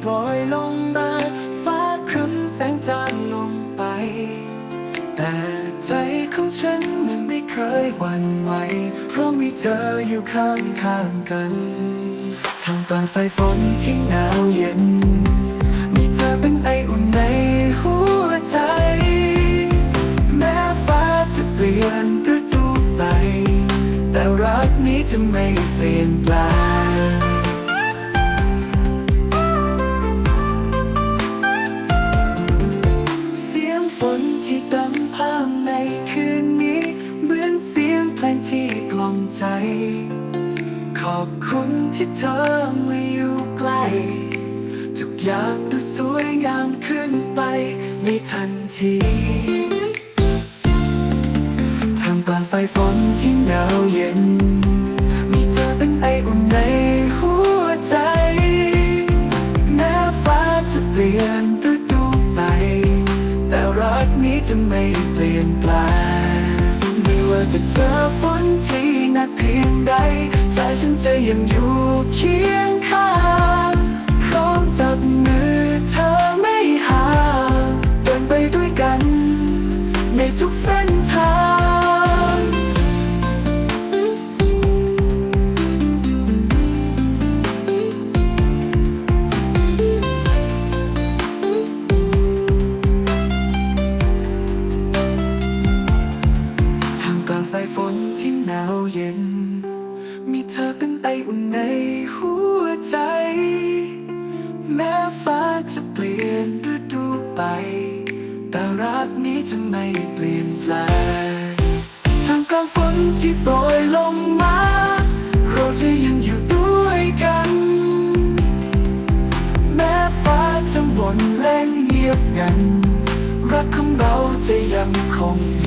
โปรยลงมา ฟ้าครึ้มแสงจางลงไป แต่ใจของฉันมันไม่เคยหวั่นไหว เพราะมีเธออยู่ข้างข้างกัน ทางตอนสายฝนที่หนาวเย็น มีเธอเป็นไออุ่นในหัวใจ แม้ฟ้าจะเปลี่ยนฤดูไป แต่รักนี้จะไม่เปลี่ยนแปลง ใจ ขอบคุณที่เธอมาอยู่ใกล้ ทุกอย่างดูสวยงามขึ้นไปในทันทีทางกลางสายฝนที่หนาวเย็น มีเธอเป็นไออุ่นในหัวใจแม้ฟ้าจะเปลี่ยนฤดูไป แต่รักนี้จะไม่เปลี่ยนแปลงไม่ว่าจะเจอฝนที่ กเพียงใดใจฉันจะยังอยู่เคียงข้างพร้อมจับมือเธอไม่ห่างเดินไปด้วยกัน ในทุกเส้น สายฝนที่หนาวเย็น มีเธอเป็นไออุ่นในหัวใจ แม้ฟ้าจะเปลี่ยนฤดูไป แต่รักนี้จะไม่เปลี่ยนแปลงทางกลางฝนที่โปรยลงมา เราจะยังอยู่ด้วยกัน แม้ฟ้าจะหม่นและเงียบงัน รักของเราจะยังคงอยู่